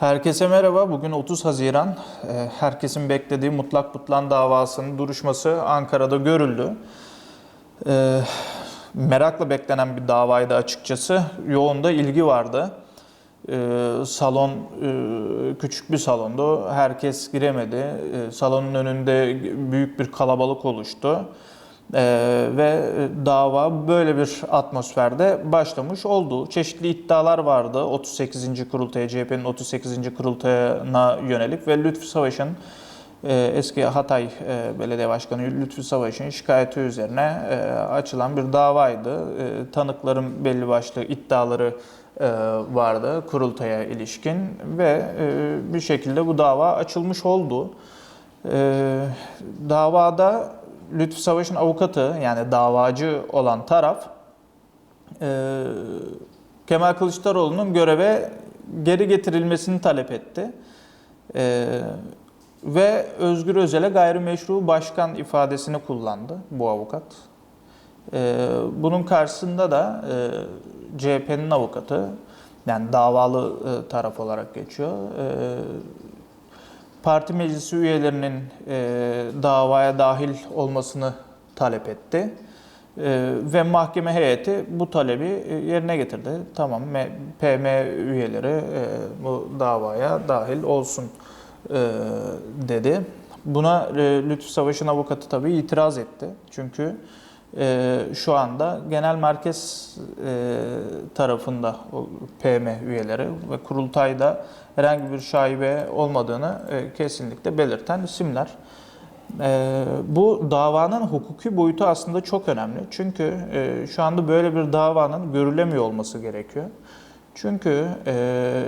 Herkese merhaba. Bugün 30 Haziran. Ee, Herkesin beklediği mutlak butlan davasının duruşması Ankara'da görüldü. Ee, Merakla beklenen bir davaydı açıkçası. Yoğun da ilgi vardı. Ee, Salon e, küçük bir salondu. Herkes giremedi. Salonun önünde büyük bir kalabalık oluştu. Ee, ve dava böyle bir atmosferde başlamış oldu. Çeşitli iddialar vardı 38. kurultaya, CHP'nin 38. kurultayına yönelik ve Lütfü Savaş'ın e, eski Hatay e, Belediye Başkanı Lütfü Savaş'ın şikayeti üzerine e, açılan bir davaydı. E, Tanıkların belli başlı iddiaları e, vardı kurultaya ilişkin ve e, bir şekilde bu dava açılmış oldu. E, Davada Lütfü Savaş'ın avukatı yani davacı olan taraf e, Kemal Kılıçdaroğlu'nun göreve geri getirilmesini talep etti. E, ve Özgür Özel'e gayrimeşru başkan ifadesini kullandı bu avukat. E, bunun karşısında da e, CHP'nin avukatı yani davalı e, taraf olarak geçiyor. E, parti meclisi üyelerinin e, davaya dahil olmasını talep etti. E, ve mahkeme heyeti bu talebi e, yerine getirdi. Tamam PM üyeleri e, bu davaya dahil olsun e, dedi. Buna e, Lütfü Savaş'ın avukatı tabii itiraz etti. Çünkü e, şu anda genel merkez e, tarafında PM üyeleri ve kurultayda herhangi bir şaibe olmadığını e, kesinlikle belirten isimler. E, bu davanın hukuki boyutu aslında çok önemli. Çünkü e, şu anda böyle bir davanın görülemiyor olması gerekiyor. Çünkü e,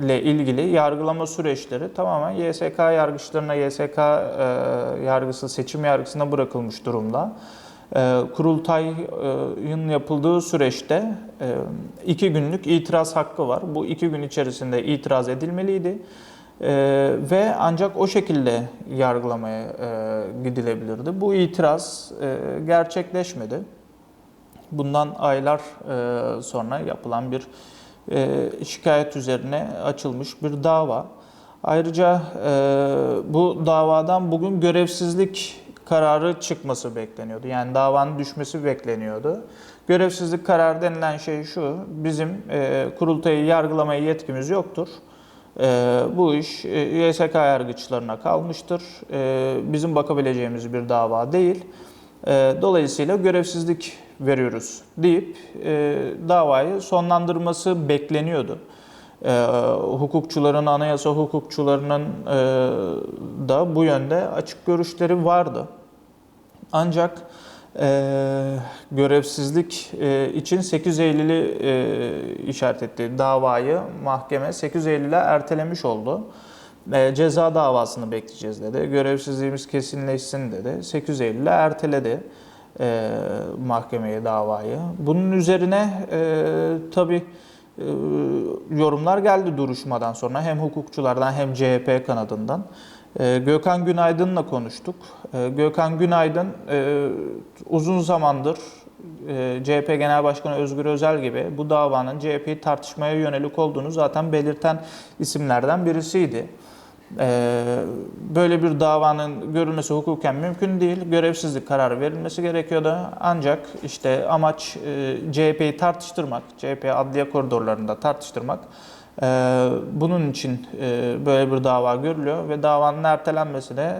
seçimle ilgili yargılama süreçleri tamamen YSK yargıçlarına, YSK e, yargısı, seçim yargısına bırakılmış durumda. E, kurultayın yapıldığı süreçte e, iki günlük itiraz hakkı var. Bu iki gün içerisinde itiraz edilmeliydi. E, ve ancak o şekilde yargılamaya e, gidilebilirdi. Bu itiraz e, gerçekleşmedi. Bundan aylar e, sonra yapılan bir şikayet üzerine açılmış bir dava. Ayrıca e, bu davadan bugün görevsizlik kararı çıkması bekleniyordu. Yani davanın düşmesi bekleniyordu. Görevsizlik kararı denilen şey şu, bizim e, kurultayı yargılamaya yetkimiz yoktur. E, bu iş e, YSK yargıçlarına kalmıştır. E, bizim bakabileceğimiz bir dava değil. E, dolayısıyla görevsizlik veriyoruz deyip e, davayı sonlandırması bekleniyordu. E, hukukçuların, anayasa hukukçularının e, da bu yönde açık görüşleri vardı. Ancak e, görevsizlik e, için 8 Eylül'ü e, işaret etti. Davayı mahkeme 8 Eylül'e ertelemiş oldu. E, ceza davasını bekleyeceğiz dedi. Görevsizliğimiz kesinleşsin dedi. 8 Eylül'e erteledi e, mahkemeye davayı. Bunun üzerine e, tabii e, yorumlar geldi duruşmadan sonra hem hukukçulardan hem CHP kanadından. E, Gökhan Günaydın'la konuştuk. E, Gökhan Günaydın e, uzun zamandır e, CHP Genel Başkanı Özgür Özel gibi bu davanın CHP'yi tartışmaya yönelik olduğunu zaten belirten isimlerden birisiydi. E, Böyle bir davanın görülmesi hukuken mümkün değil. Görevsizlik kararı verilmesi gerekiyordu. Ancak işte amaç e, CHP'yi tartıştırmak, CHP adliye koridorlarında tartıştırmak. E, Bunun için e, böyle bir dava görülüyor ve davanın ertelenmesi de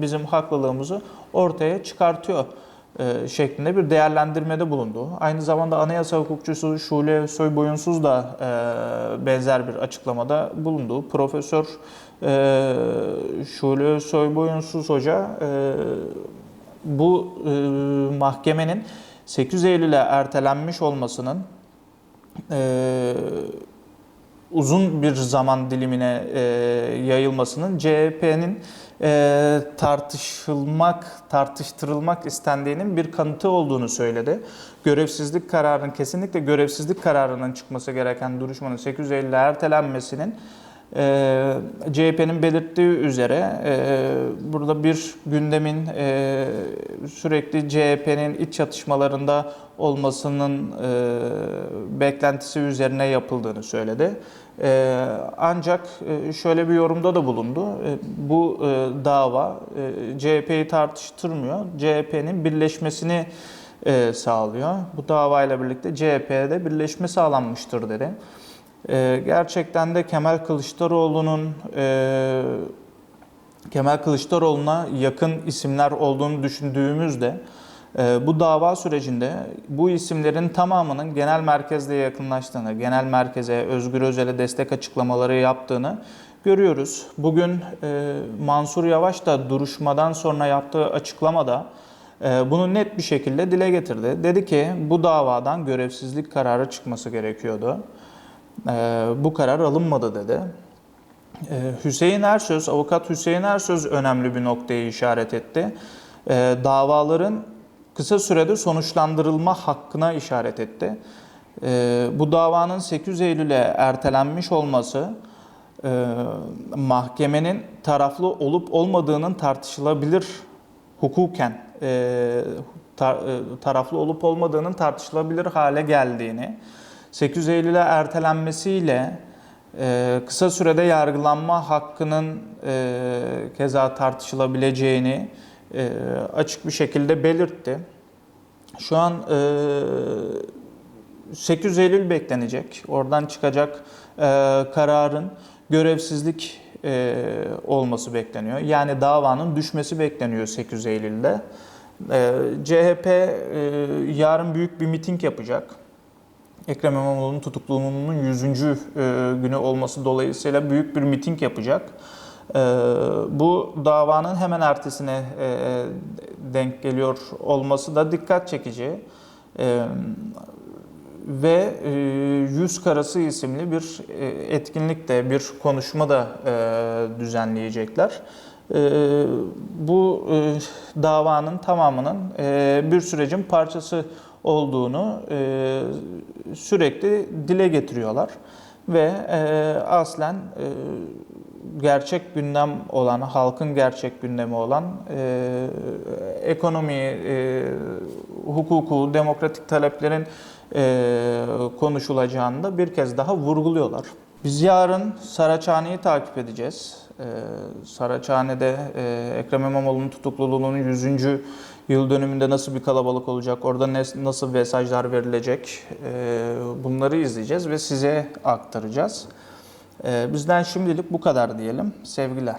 bizim haklılığımızı ortaya çıkartıyor şeklinde bir değerlendirmede bulundu. Aynı zamanda anayasa hukukçusu Şule Soyboyunsuz da benzer bir açıklamada bulundu. Profesör e, Şule Soyboyunsuz Hoca e, bu e, mahkemenin 8 Eylül'e ertelenmiş olmasının e, uzun bir zaman dilimine e, yayılmasının CHP'nin e, tartışılmak, tartıştırılmak istendiğinin bir kanıtı olduğunu söyledi. Görevsizlik kararının, kesinlikle görevsizlik kararının çıkması gereken duruşmanın 8 Eylül'e ertelenmesinin Ee, CHP'nin belirttiği üzere e, burada bir gündemin e, sürekli CHP'nin iç çatışmalarında olmasının e, beklentisi üzerine yapıldığını söyledi. E, ancak e, şöyle bir yorumda da bulundu. E, bu e, dava e, CHP'yi tartıştırmıyor. CHP'nin birleşmesini e, sağlıyor. Bu davayla birlikte CHP'de birleşme sağlanmıştır dedi. E, gerçekten de Kemal Kılıçdaroğlu'nun e, Kemal Kılıçdaroğlu'na yakın isimler olduğunu düşündüğümüzde e, bu dava sürecinde bu isimlerin tamamının genel merkezle yakınlaştığını, genel merkeze, Özgür Özel'e destek açıklamaları yaptığını görüyoruz. Bugün e, Mansur Yavaş da duruşmadan sonra yaptığı açıklamada e, bunu net bir şekilde dile getirdi. Dedi ki bu davadan görevsizlik kararı çıkması gerekiyordu. E, bu karar alınmadı dedi. Ee, Hüseyin Ersöz, avukat Hüseyin Ersöz önemli bir noktayı işaret etti. Ee, Davaların kısa sürede sonuçlandırılma hakkına işaret etti. Ee, Bu davanın 8 Eylül'e ertelenmiş olması e, mahkemenin taraflı olup olmadığının tartışılabilir hukuken e, e, taraflı olup olmadığının tartışılabilir hale geldiğini, 8 Eylül'e ertelenmesiyle ee, kısa sürede yargılanma hakkının e, keza tartışılabileceğini e, açık bir şekilde belirtti. Şu an e, 8 Eylül beklenecek. Oradan çıkacak e, kararın görevsizlik e, olması bekleniyor. Yani davanın düşmesi bekleniyor 8 Eylül'de. E, CHP e, yarın büyük bir miting yapacak. Ekrem İmamoğlu'nun tutukluluğunun 100. e, günü olması dolayısıyla büyük bir miting yapacak. E, Bu davanın hemen ertesine e, denk geliyor olması da dikkat çekici. Ve Yüz Karası isimli bir etkinlik de, bir konuşma da düzenleyecekler. Bu davanın tamamının bir sürecin parçası olduğunu e, sürekli dile getiriyorlar ve e, aslen e, gerçek gündem olan, halkın gerçek gündemi olan e, ekonomi, e, hukuku, demokratik taleplerin e, konuşulacağını da bir kez daha vurguluyorlar. Biz yarın Saraçhane'yi takip edeceğiz. Ee, Saraçhane'de e, Ekrem İmamoğlu'nun tutukluluğunun 100. yıl dönümünde nasıl bir kalabalık olacak, orada nasıl mesajlar verilecek e, bunları izleyeceğiz ve size aktaracağız. E, bizden şimdilik bu kadar diyelim. Sevgiler.